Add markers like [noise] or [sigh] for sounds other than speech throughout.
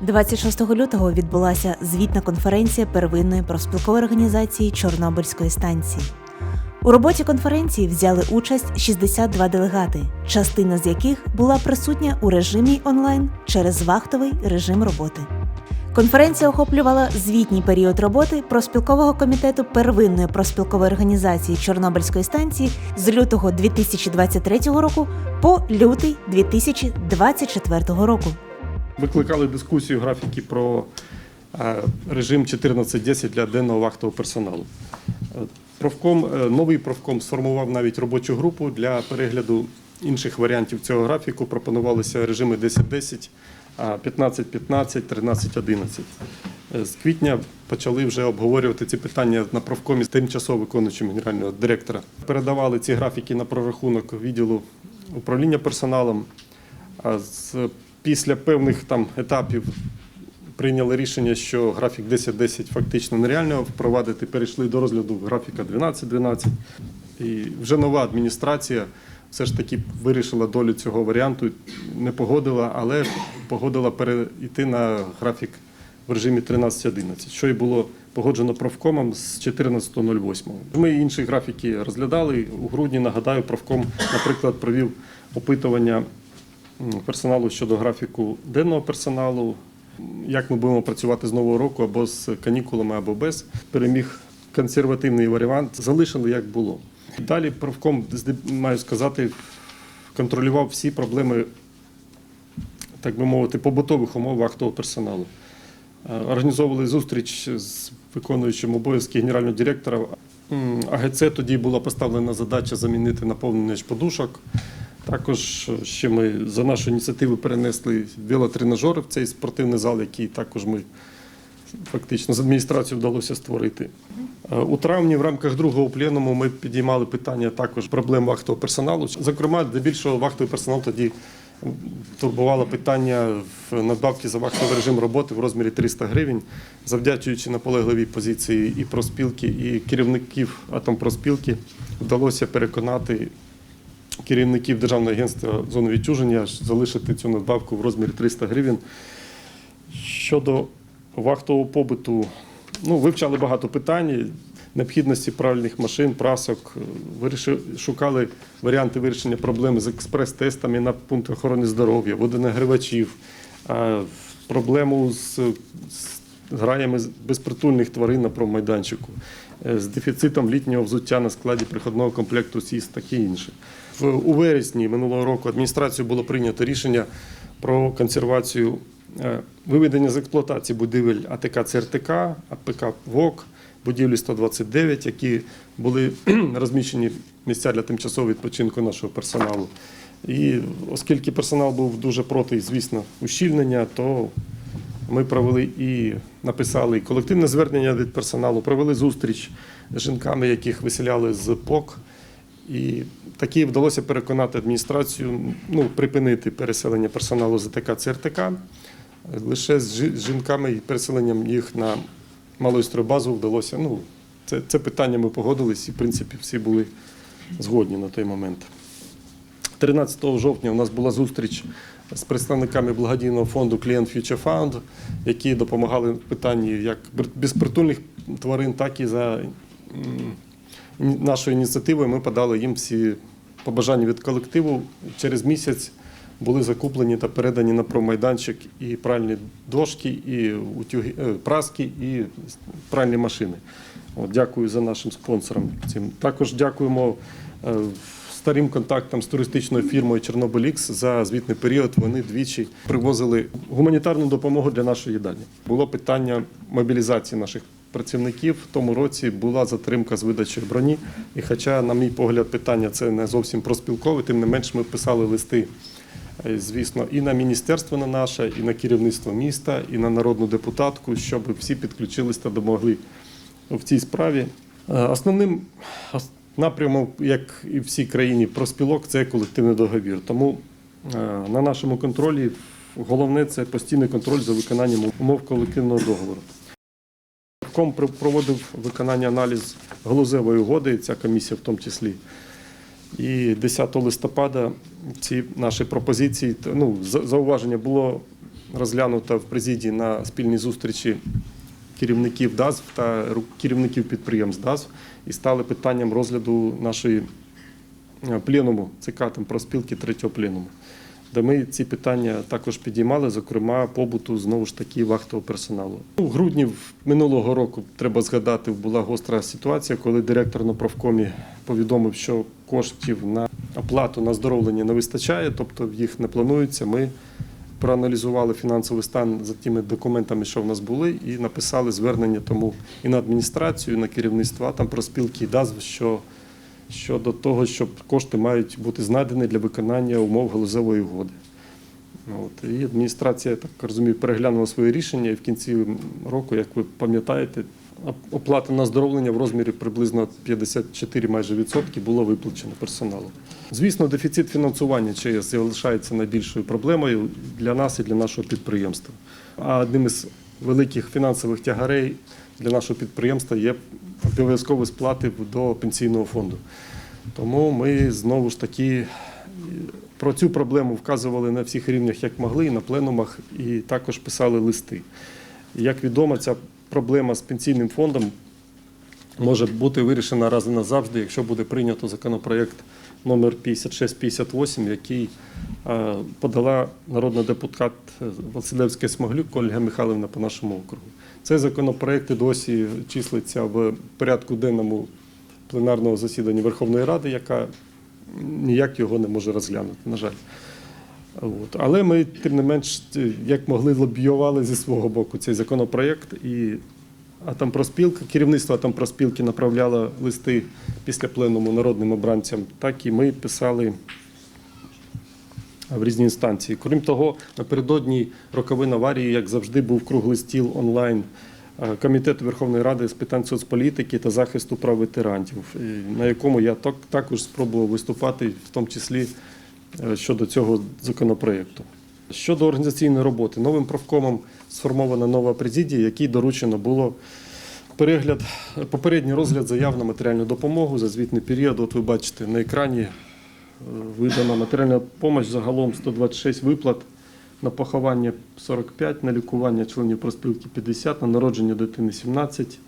26 лютого відбулася звітна конференція первинної профспілкової організації Чорнобильської станції. У роботі конференції взяли участь 62 делегати, частина з яких була присутня у режимі онлайн через вахтовий режим роботи. Конференція охоплювала звітній період роботи профспілкового комітету первинної профспілкової організації Чорнобильської станції з лютого 2023 року по лютий 2024 року. Викликали дискусію графіки про е, режим 14.10 для денного вахтового персоналу. Е, Профком, е, новий профком сформував навіть робочу групу для перегляду інших варіантів цього графіку. Пропонувалися режими 10.10, а 15.15, 13.11. Е, З квітня почали вже обговорювати ці питання на профкомі з тимчасово виконуючим генерального директора. Передавали ці графіки на прорахунок відділу управління персоналом. З після певних там етапів прийняли рішення, що графік 10-10 фактично нереально впровадити. Перейшли до розгляду графіка 12-12. І вже нова адміністрація все ж таки вирішила долю цього варіанту, не погодила, але погодила перейти на графік в режимі 13-11, що і було погоджено профкомом з 14.08. Ми інші графіки розглядали. У грудні, нагадаю, профком, наприклад, провів опитування персоналу щодо графіку денного персоналу, як ми будемо працювати з нового року або з канікулами, або без. Переміг консервативний варіант, залишили як було. Далі профком, маю сказати, контролював всі проблеми, так би мовити, побутових умов вахтового персоналу. Е, Організовували зустріч з виконуючим обов'язки генерального директора. АГЦ тоді була поставлена задача замінити наповнення подушок. Також е, ще ми за нашу ініціативу перенесли велотренажери в цей спортивний зал, який також ми фактично з адміністрацією вдалося створити. Е, У травні в рамках другого пленуму ми підіймали питання також проблем вахтового персоналу. Зокрема, здебільшого вахтовий персонал тоді турбувало питання в надбавки за вахтовий режим роботи в розмірі 300 гривень, завдячуючи наполегливій позиції і проспілки, і керівників атомпроспілки, вдалося переконати керівників Державного агентства зони відчуження залишити цю надбавку в розмірі 300 гривень. Щодо вахтового побуту, ну, вивчали багато питань, необхідності правильних машин, прасок, шукали варіанти вирішення проблеми з експрес-тестами на пункт охорони здоров'я, водонагрівачів, а, проблему з, з граями безпритульних тварин на промайданчику, з дефіцитом літнього взуття на складі приходного комплекту СІС, таке інше. У вересні минулого року адміністрацією було прийнято рішення про консервацію е, виведення з експлуатації будівель АТК ЦРТК, АПК ВОК, будівлі 129, які були [clears throat] розміщені місця для тимчасового відпочинку нашого персоналу. І оскільки персонал був дуже проти, звісно, ущільнення, то ми провели і написали колективне звернення від персоналу, провели зустріч з жінками, яких виселяли з ПОК. І таки вдалося переконати адміністрацію ну, припинити переселення персоналу з АТК ЦРТК лише з жінками і переселенням їх на малою базу вдалося. Ну, це, це питання ми погодились і, в принципі, всі були згодні на той момент. 13 жовтня у нас була зустріч з представниками благодійного фонду Client Future Fund, які допомагали в питанні як безпритульних тварин, так і за нашою ініціативою ми подали їм всі побажання від колективу. Через місяць були закуплені та передані на промайданчик і пральні дошки, і утюги, е, праски, і пральні машини. От, дякую за нашим спонсорам. Цим. Також дякуємо е, старим контактам з туристичною фірмою Чорнобилікс за звітний період. Вони двічі привозили гуманітарну допомогу для нашої їдальні. Було питання мобілізації наших працівників. В тому році була затримка з видачею броні. І хоча, на мій погляд, питання це не зовсім проспілкове, тим не менш ми писали листи. е, Звісно, і на міністерство на наше, і на керівництво міста, і на народну депутатку, щоб всі підключились та допомогли в цій справі. Е, Основним напрямом, як і всій країні, проспілок це колективний договір. Тому е, на нашому контролі головне це постійний контроль за виконанням умов колективного договору. Ком проводив виконання аналіз галузевої угоди, ця комісія в тому числі. І 10 листопада ці наші пропозиції, ну, зауваження було розглянута в президії на спільній зустрічі керівників ДАЗВ та керівників підприємств ДАЗВ і стали питанням розгляду нашої е, пленуму ЦК там, про спілки третього пленуму, де ми ці питання також підіймали, зокрема побуту знову ж таки вахтового персоналу. У грудні минулого року треба згадати, була гостра ситуація, коли директор на профкомі повідомив, що коштів на оплату на здоровлення не вистачає, тобто їх не планується. Ми проаналізували фінансовий стан за тими документами, що в нас були, і написали звернення тому і на адміністрацію, і на керівництво, там про спілки і ДАЗВ, що щодо того, що кошти мають бути знайдені для виконання умов галузевої угоди. От. І адміністрація, я так розумію, переглянула своє рішення, і в кінці року, як ви пам'ятаєте, оплата на здоровлення в розмірі приблизно 54 майже відсотки було виплачено персоналу. Звісно, дефіцит фінансування ЧС залишається найбільшою проблемою для нас і для нашого підприємства. А одним із великих фінансових тягарей для нашого підприємства є обов'язкові сплати до пенсійного фонду. Тому ми знову ж таки е, про цю проблему вказували на всіх рівнях, як могли, і на пленумах, і також писали листи. Як відомо, ця проблема з пенсійним фондом може бути вирішена раз і назавжди, якщо буде прийнято законопроєкт номер 5658, який е, подала народна депутат Василевська Смоглюк Ольга Михайловна по нашому округу. Цей законопроєкт і досі числиться в порядку денному пленарного засідання Верховної Ради, яка ніяк його не може розглянути, на жаль. От. Але ми, тим не менш, як могли, лобіювали зі свого боку цей законопроєкт. І Атомпроспілка, керівництво Атомпроспілки направляло листи після пленуму народним обранцям, так і ми писали в різні інстанції. Крім того, напередодні роковин аварії, як завжди, був круглий стіл онлайн е, Комітету Верховної Ради з питань соцполітики та захисту прав ветеранів, на якому я так- також спробував виступати, в тому числі е, щодо цього законопроєкту. Щодо організаційної роботи, новим правкомом сформована нова президія, якій доручено було перегляд, попередній розгляд заяв на матеріальну допомогу за звітний період. От ви бачите на екрані е, видана матеріальна допомога загалом 126 виплат. На поховання 45, на лікування членів проспілки 50, на народження дитини 17,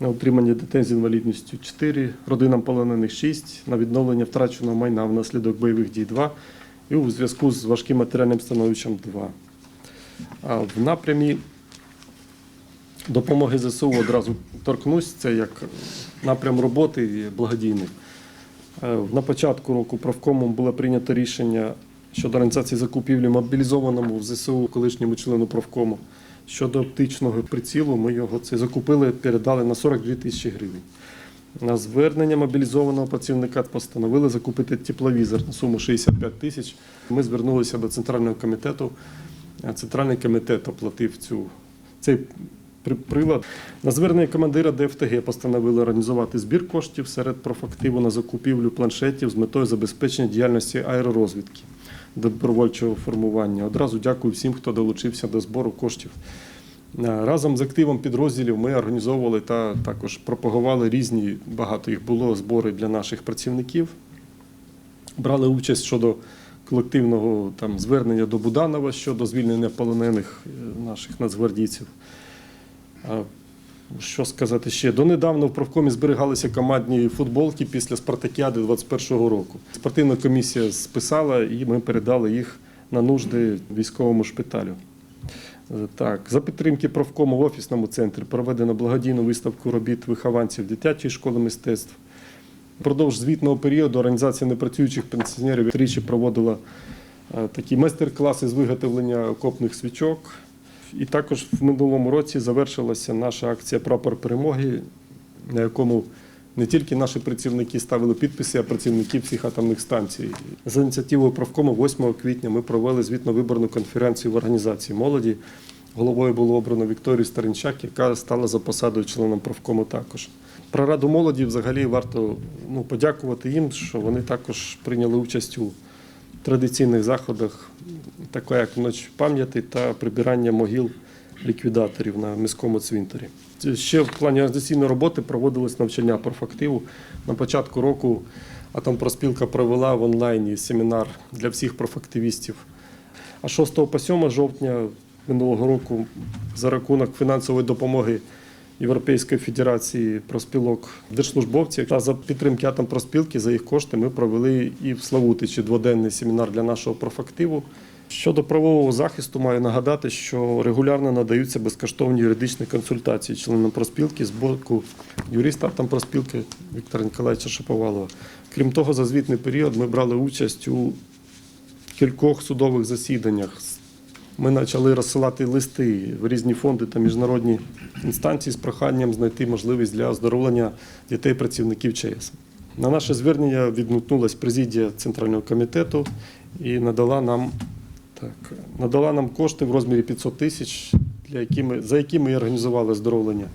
на утримання дітей з інвалідністю 4, родинам полонених 6, на відновлення втраченого майна внаслідок бойових дій 2 і у зв'язку з важким матеріальним становищем 2. А в напрямі допомоги ЗСУ одразу торкнусь, це як напрям роботи і благодійний. Е, На початку року правкомом було прийнято рішення щодо організації закупівлі мобілізованому в ЗСУ колишньому члену правкому. Щодо оптичного прицілу, ми його це закупили, передали на 42 тисячі гривень. На звернення мобілізованого працівника постановили закупити тепловізор на суму 65 тисяч. Ми звернулися до центрального комітету. Центральний комітет оплатив цю, цей прилад. На звернення командира ДФТГ постановили організувати збір коштів серед профактиву на закупівлю планшетів з метою забезпечення діяльності аеророзвідки добровольчого формування. Одразу дякую всім, хто долучився до збору коштів. Е, Разом з активом підрозділів ми організовували та також пропагували різні, багато їх було збори для наших працівників. Брали участь щодо колективного там, звернення до Буданова щодо звільнення полонених е, наших нацгвардійців. Що сказати ще? Донедавна в правкомі зберігалися командні футболки після спартакіади 21-го року. Спортивна комісія списала і ми передали їх на нужди військовому шпиталю. Так, за підтримки правкому в офісному центрі проведено благодійну виставку робіт вихованців дитячої школи мистецтв. Впродовж звітного періоду організація непрацюючих пенсіонерів тричі проводила е, такі майстер-класи з виготовлення окопних свічок. І також в минулому році завершилася наша акція Прапор перемоги, на якому не тільки наші працівники ставили підписи, а працівники всіх атомних станцій. За ініціативою правкому 8 квітня ми провели звітно-виборну конференцію в організації молоді. Головою було обрано Вікторію Старинчак, яка стала за посадою членом правкому також. Про раду молоді взагалі варто ну, подякувати їм, що вони також прийняли участь у традиційних заходах, таке як ніч пам'яті та прибирання могил ліквідаторів на міському цвинтарі. Ще в плані організаційної роботи проводилось навчання профактиву. На початку року Атомпроспілка провела в онлайні семінар для всіх профактивістів. А 6 по 7 жовтня минулого року за рахунок фінансової допомоги Європейської Федерації проспілок держслужбовців та за підтримки Атомпроспілки за їх кошти ми провели і в Славутичі дводенний семінар для нашого профактиву. Щодо правового захисту, маю нагадати, що регулярно надаються безкоштовні юридичні консультації членам проспілки з боку юриста Атомпроспілки Віктора Ніколаєвича Шаповалова. Крім того, за звітний період ми брали участь у кількох судових засіданнях. Ми почали розсилати листи в різні фонди та міжнародні інстанції з проханням знайти можливість для оздоровлення дітей працівників ЧС. На наше звернення відгукнулась президія Центрального комітету і надала нам, так, надала нам кошти в розмірі 500 тисяч, за які ми і організували оздоровлення.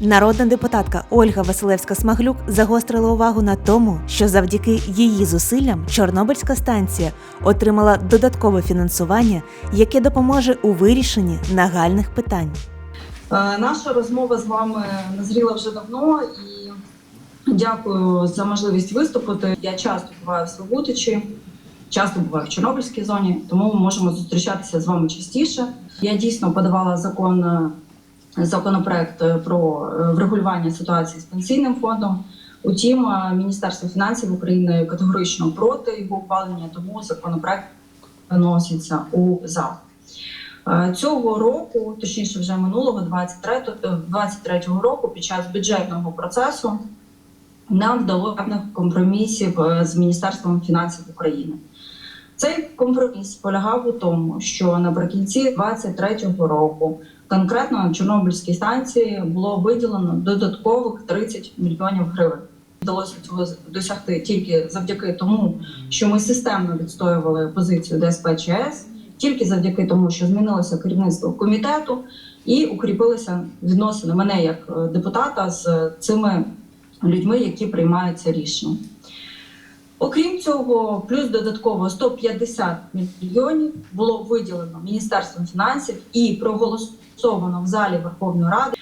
Народна депутатка Ольга Василевська-Смаглюк загострила увагу на тому, що завдяки її зусиллям Чорнобильська станція отримала додаткове фінансування, яке допоможе у вирішенні нагальних питань. Е, Наша розмова з вами назріла вже давно і дякую за можливість виступити. Я часто буваю в Славутичі, часто буваю в Чорнобильській зоні, тому ми можемо зустрічатися з вами частіше. Я дійсно подавала закон, е, законопроект е, про е, врегулювання ситуації з пенсійним фондом. Утім, е, Міністерство фінансів України категорично проти його ухвалення, тому законопроект виноситься у зал. Цього року, точніше, вже минулого 23 е, 23-го року, під час бюджетного процесу нам вдалося певних компромісів з Міністерством фінансів України. Цей компроміс полягав у тому, що наприкінці 23-го року конкретно на Чорнобильській станції було виділено додаткових 30 мільйонів гривень. Вдалося цього досягти тільки завдяки тому, що ми системно відстоювали позицію ДСП ЧС, тільки завдяки тому, що змінилося керівництво комітету і укріпилися відносини мене як е, депутата з цими людьми, які приймають це рішення. Окрім цього, плюс додатково 150 мільйонів було виділено Міністерством фінансів і проголосовано в залі Верховної Ради.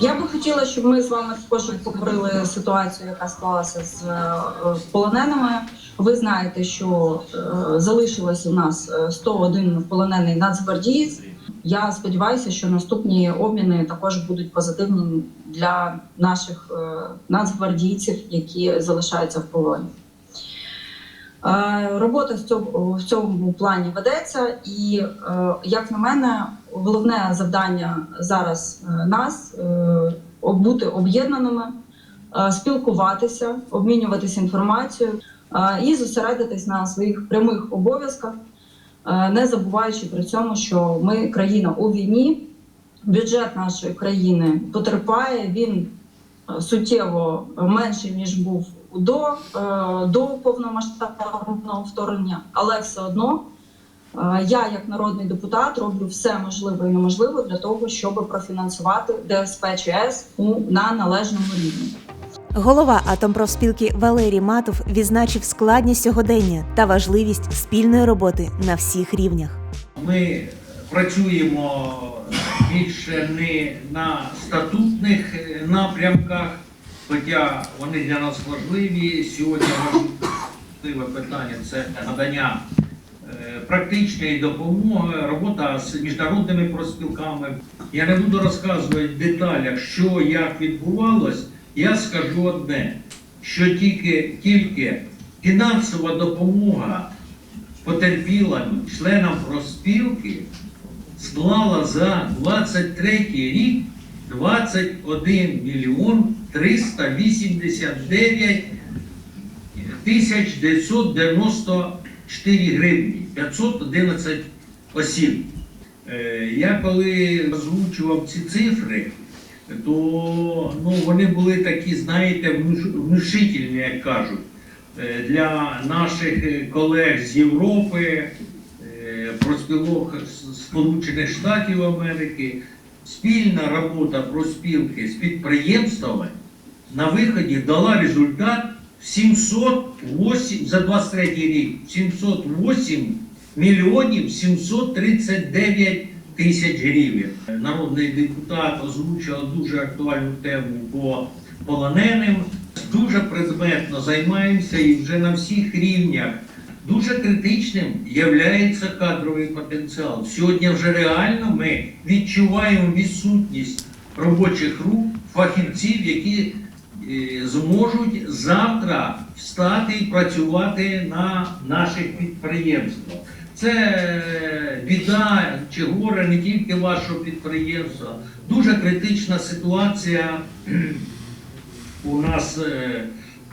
Я би хотіла, щоб ми з вами також обговорили ситуацію, яка склалася з е, полоненими. Ви знаєте, що е, залишилось у нас е, 101 полонений нацгвардієць. Я сподіваюся, що наступні обміни також будуть позитивні для наших е, нацгвардійців, які залишаються в полоні. Е, Робота в цьому, плані ведеться, і е, як на мене, головне завдання зараз е, нас бути об'єднаними, спілкуватися, обмінюватися інформацією і зосередитись на своїх прямих обов'язках, не забуваючи при цьому, що ми країна у війні, бюджет нашої країни потерпає. Він суттєво менший ніж був до, е, до повномасштабного вторгнення, але все одно е, я, як народний депутат, роблю все можливе і неможливе для того, щоб профінансувати ДСП ЧС у на належному рівні. Голова Атомпрофспілки Валерій Матов відзначив складність сьогодення та важливість спільної роботи на всіх рівнях. Ми працюємо більше не на статутних е, напрямках, хоча вони для нас важливі. Сьогодні важливе питання це надання е, практичної допомоги, робота з міжнародними проспілками. Я не буду розказувати в деталях, що як відбувалось. Я скажу одне, що тільки, тільки фінансова допомога потерпілим членам проспілки склала за 23 рік 21 мільйон 389 994 гривні, 511 осіб. Е, Я коли озвучував ці цифри, то ну, вони були такі, знаєте, внушительні, як кажуть, Е, для наших е, колег з Європи, проспілок Сполучених Штатів Америки, спільна робота проспілки з підприємствами на виході дала результат 708 за 23 рік 708 мільйонів 739 тисяч гривень. Народний депутат озвучив дуже актуальну тему по полоненим. Дуже предметно займаємося і вже на всіх рівнях дуже критичним є кадровий потенціал. Сьогодні вже реально ми відчуваємо відсутність робочих рук, фахівців, які зможуть завтра встати і працювати на наших підприємствах. Це е, біда чи горе не тільки вашого підприємства. Дуже критична ситуація у нас е,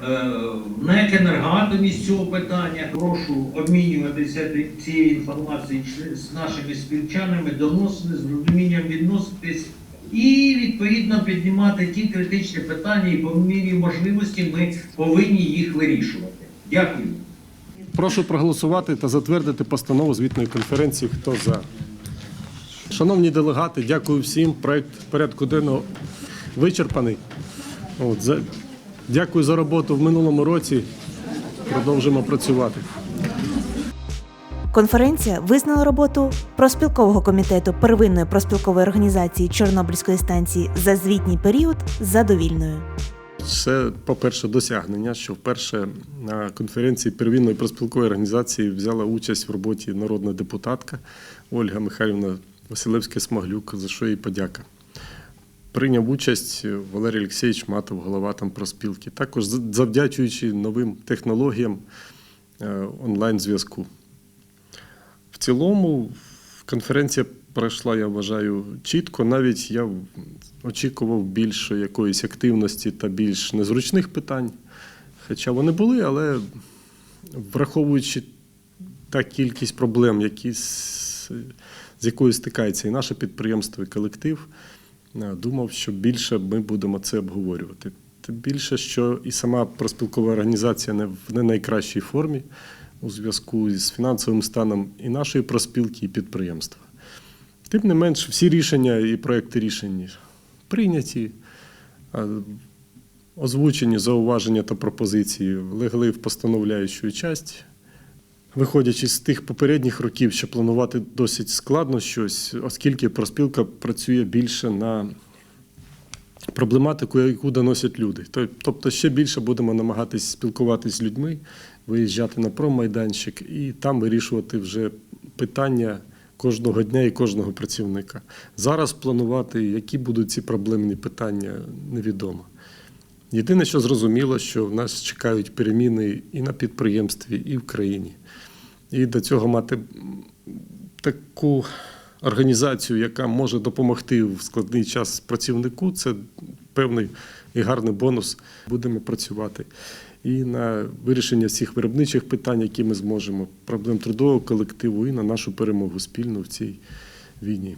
е, в НЕК з цього питання. Прошу обмінюватися цією інформацією з нашими співчанами, доносити, з розумінням відноситись і відповідно піднімати ті критичні питання, і по мірі можливості ми повинні їх вирішувати. Дякую. Прошу проголосувати та затвердити постанову звітної конференції. Хто за? Шановні делегати, дякую всім. Проект порядку денного вичерпаний. От, за... Дякую за роботу в минулому році. Продовжимо працювати. Конференція визнала роботу проспілкового комітету первинної проспілкової організації Чорнобильської станції за звітній період задовільною. Це, по-перше, досягнення, що вперше на конференції первинної проспілкової організації взяла участь в роботі народна депутатка Ольга Михайлівна Василевська-Смаглюк, за що їй подяка. Прийняв участь Валерій Олексійович Матов, голова там проспілки. Також завдячуючи новим технологіям е, онлайн-зв'язку. Цілому конференція пройшла, я вважаю, чітко. Навіть я очікував більше якоїсь активності та більш незручних питань. Хоча вони були, але враховуючи та кількість проблем, які з, з якою стикається і наше підприємство, і колектив, е, думав, що більше ми будемо це обговорювати. Тим більше, що і сама проспілкова організація не в не найкращій формі у зв'язку з фінансовим станом і нашої проспілки, і підприємства. Тим не менш, всі рішення і проекти рішень прийняті, озвучені зауваження та пропозиції легли в постановляючу часть. Виходячи з тих попередніх років, що планувати досить складно щось, оскільки проспілка працює більше на проблематику, яку доносять люди. Тобто ще більше будемо намагатись спілкуватися з людьми, виїжджати на промайданчик і там вирішувати вже питання кожного дня і кожного працівника. Зараз планувати, які будуть ці проблемні питання, невідомо. Єдине, що зрозуміло, що в нас чекають переміни і на підприємстві, і в країні. І до цього мати таку організацію, яка може допомогти в складний час працівнику, це певний і гарний бонус. Будемо працювати і на вирішення всіх виробничих питань, які ми зможемо, проблем трудового колективу, і на нашу перемогу спільну в цій війні.